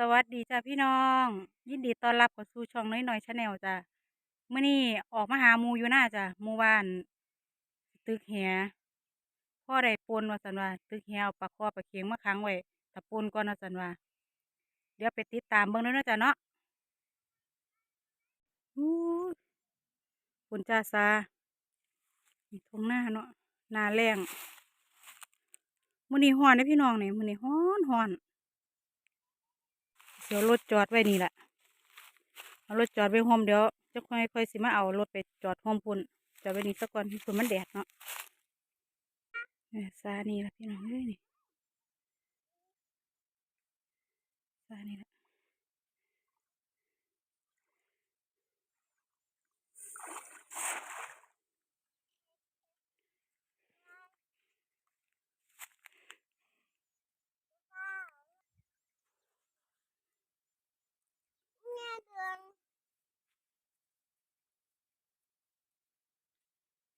สวัสดีจ้าพี่น้อง ยินดีต้อนรับเข้าสู่ช่องน้อยหน่อยชาแนลจ้ามื้อนี้ออกมาหาหมูอยู่หน้าจ้าหมู่บ้านตึกแหพ่อได้ปนว่าซั่นว่า ตึกแหเอาปลาคอปลาเข็งมาขังไว้ถ้าปนก่อนว่าสันว่า เดี๋ยวไปติดตามเบิ่งด้อเนะจ้าเนาะอู้ยคุณจ้าซาทุ่งนาเนาะหน้าแล้งมื้อนี้ร้อนเด้อพี่น้องเนี่ยมื้อนี้ร้อนร้อน เดี๋ยวรถจอดไว้นี่แหละเอารถจอดไว้โฮมเดี๋ยวจะค่อยค่อยสิมาเอารถไปจอดโฮมพุ่นจอดไว้นี่สักก่อนฝุ่นมันแดดเนาะซานี่ละพี่น้องเอ้ยนี่ซานี่ละ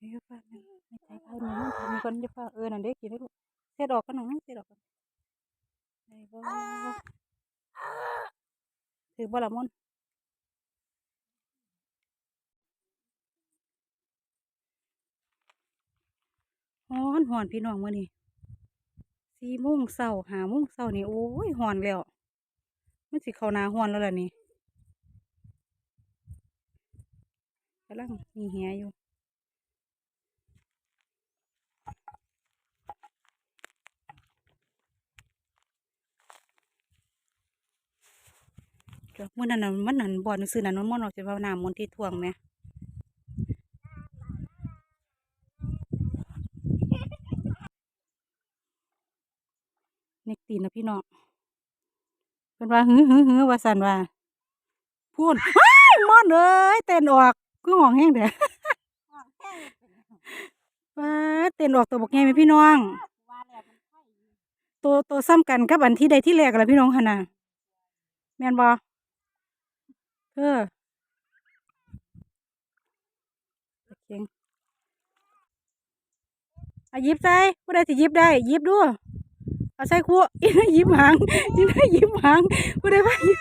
เยฟ้าไม่ไม่ใจเขาหนูทำก่อนเดี๋ยวฟ้าเออนั่นเด็กกินได้ลูกเสียดอกกันหน่อยเสียดอกกันไอ้บ่ถือบ่ละมนฮ้อนฮ้อนพี่น้องมื้อนี้สี่โมงเช้าหาโมงเช้านี่โอ้ยฮ้อนแล้วมันสิเขานาฮ้อนแล้วล่ะนี่กำลังมีแหอยู่ จ้ะมื่อนั้นมันนั่นบ่อนซื้อนั่นมันมันออกจากว่าน้ำมันที่ท่วงแหมเน็กตีนนะพี่น้องเป็นว่าหื้อหื้อหื้อว่าสันว่า พูดมอนเอ้ยเต้นออกคือห้องแห้งเด้อว้าเต้นออกตัวบอกไงไหมพี่น้อง ตัวตัวซ้ำกันกับอันที่ใดที่แรกแล้วพี่น้องหั่นะแมนบ่เออโอเคเอายิบใส่ผู้ใดสิหยิบได้ ยิบดูเอาใส่คู่อีน่ายิบหางอีน่ายิบหางผู้ใดว่ายิบ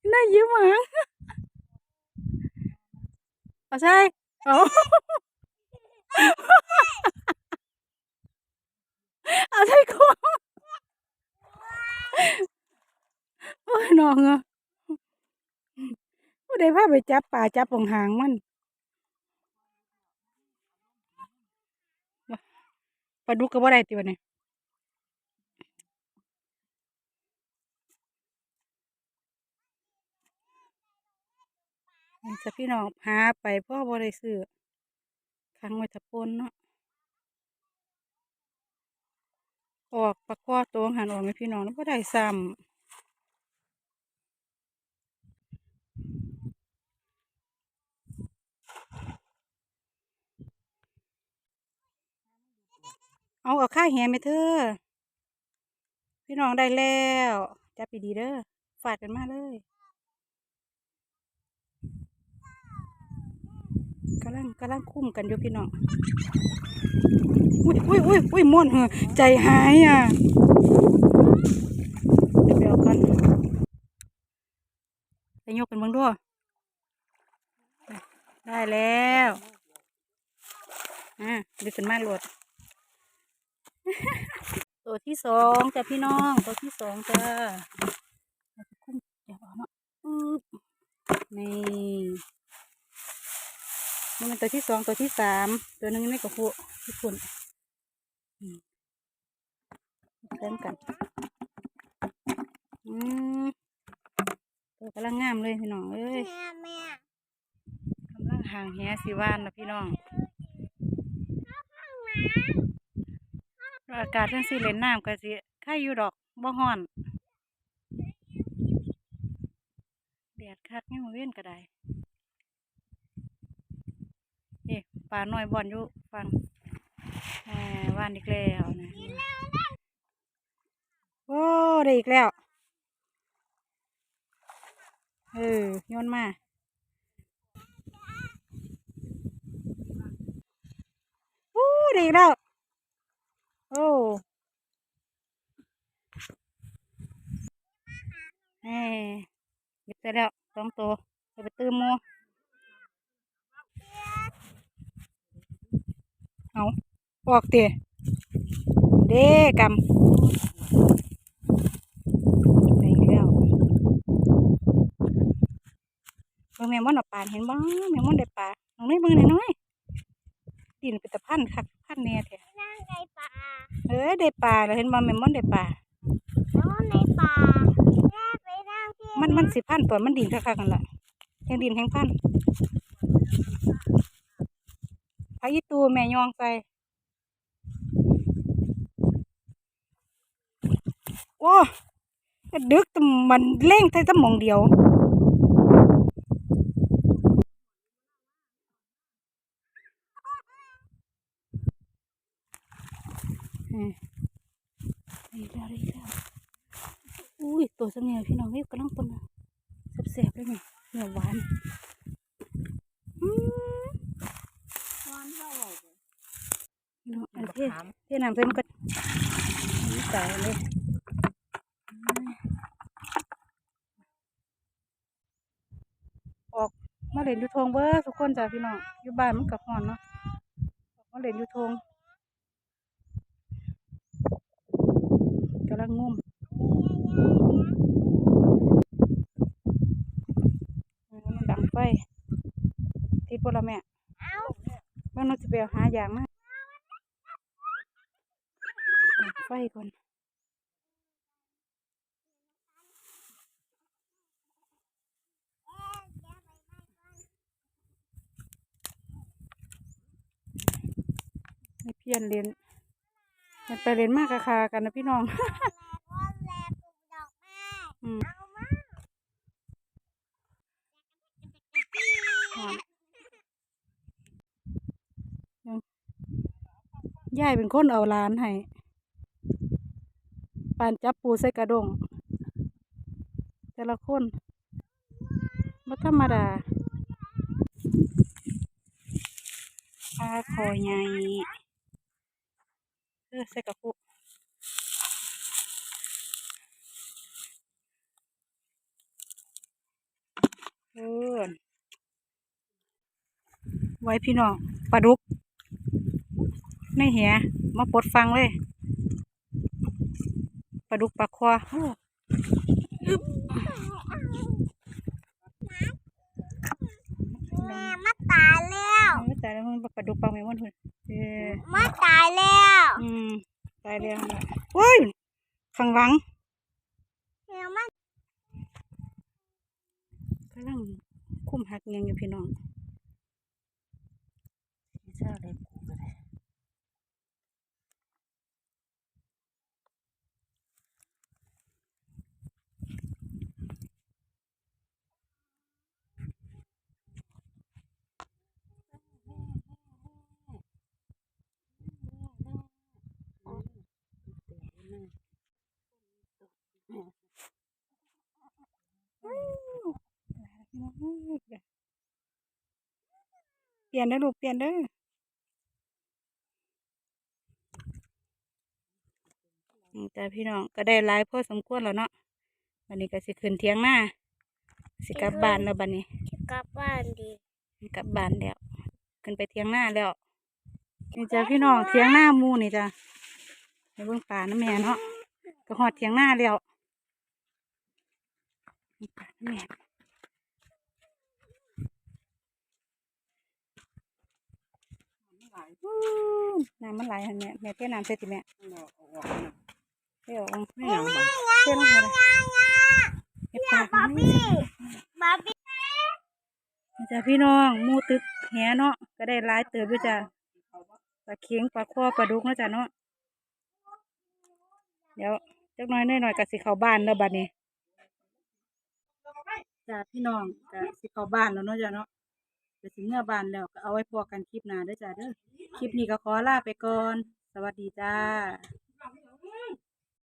อีน่ายิบหางเอาใส่เอาเอาใส่คู่โอ้ยน้องอะ ผู้พาไปจับป่าจับปองหางมันปลาดุกก็บ่ได้ติบัดนี้นี่จ้ะพี่น้องหาไปพ่อบ่ได้ซื้อค้างไว้ถ้าปนเนาะออกปลาคอตัวหันออกไหมพี่น้องแล้วบ่ได้ซ้ำ เอาเอาค่าแหไหมเธอพี่น้องได้แล้วจับดีเด้อฟาดกันมาเลยกำลังกำลังคุ้มกันอยู่พี่น้องอุ้ยอุ้ยอุ้ยอุ้ยม่วนเหอะใจหายอะเดี๋ยวกันไปยกกันบ้างด้วยได้แล้วอะดูเป็นมาโหลด ตัวที่สองจ้ะพี่น้องตัวที่สองจ้ะเราจะคุ้มเดี๋ยวเอาเนาะอึ๊บนี่นี่มันตัวที่สองตัวที่สามตัวหนึงในกระพุที่คุณอืมเติมกันอืมตัวกำลังงามเลยพี่น้องเอ้ยกำลังห่างแหสิว่านนะพี่น้องอากาศจังสิเล่นน้ำก็สิค่ายอยู่ดอกบ่ฮ้อนแดดคัดยังมเว้นก็ได้เอ๊ะปลาหน้อยบอนอยู่ฟังแหมว่านอีกแล้วนะโอ้ได้อีกแล้วเออโยนมาโอ้ได้อีกแล้ว โอ้ เอ้ยหยิบได้แล้วสองตัวจะไปตื้มหมูเอาออกเตะเด้กำไปอีกแล้วเบิ่งแม่มอนเอาปลาเห็นบ้างแม่มอนได้ปลาน้องน้อยเบิ่งหน่อยน้อยดินเป็นตะพันคักพันแน่แท้นั่งในป่าเอ้ยได้ปลาแล้วเห็นบ่แม่มอนได้ปลานอนในป่าแมันมันสิพันตัวมันดินคักๆกันละแข่งดินแข่งพันพายิตูแม่ยองใส่โอ้ดึกมันเล่งแต่สมองเดียว อืมได้แล้วได้แล้วอุ้ย ตัวสังเกตพี่น้องเอ้ยกำลังปนแสบๆเลยเนี่ยเนื้อหวานอืมนอนเท่าไหร่พี่น้องเอาเทเทน้ำใส่มันก็นี่ตายเลยออกมาเล่นอยู่ทงเบอร์ทุกคนจ้ะพี่น้องอยู่บ้านมันกับหอนเนาะออกมาเล่นอยู่ทงกำลังงุ่มอืมดังไฟ ที่พวกเราแม่เอ้าแม่น้องจะไปเอาหาอย่างมาดังไฟก่อนให้เพียนเรียนมันไปเรียนมากคาๆกันนะพี่น้องแรงว่าแรงปลูกดอกไม้ อืม เอามา หอมยายเป็นคนเอาหลานให้ปานจับปูใส่กระดง แต่ละคนบ่ธรรมดาปลาคอใหญ่เออใส่กระปุกเออไว้พี่น้องปลาดุก ในเหียมาปลดฟังเลยปลาดุกปลาคอโอ้อึ๊บแม่มาตายแล้วเอาไม่ตายแล้วมันปลาดุกปลาแมงวันหุ่นเออมาตายแล้วอืมตายแล้วล่ะโอ้ยข้างหลังแม่มากำลังคุ้มหักเงียงอยู่พี่น้องชาเลย เปลี่ยนเด้อลูกเปลี่ยนเด้ออืมแต่พี่น้องก็ได้หลายพอสมควรแล้วเนาะวันนี้ก็สิขึ้นเทียงหน้าสิกลับบ้านแล้วบัดนี้จะกลับบ้านดีกลับบ้านแล้วขึ้นไปเทียงหน้าแล้วนี่จ้ะพี่น้องเทียงหน้าหมูนี่จ้ะ ไปเบิ่งป่าน้ำแม่เนาะก็หอดเทียงหน้าแล้วป่าน้ำแม่น้ำมันไหลหันแม่แม่เทน้ำใส่ติแม่เที่ยวเอาไม่ยังบ่เที่ยวลงมาเลยเก็บปลาบาข้างร์นี้บี้บาร์บี้จ้ะพี่น้องมูตึกแหเนาะก็ได้หลายเติบด้วยจ้ะปลาเค็งปลาข้อปลาดุกเนาะจ้ะเนาะ เดี๋ยวจักหน้อยหน่อยกับสิเข้าบ้านแล้วบัดนี้จ้าพี่น้องก็สิเข้าบ้านแล้วเนาะจ้าเนาะก็สิเมื่อบ้านแล้วก็เอาไว้พอกันคลิปหน้าเด้อจ้าเด้อคลิปนี้ก็ขอลาไปก่อน สวัสดีจ้า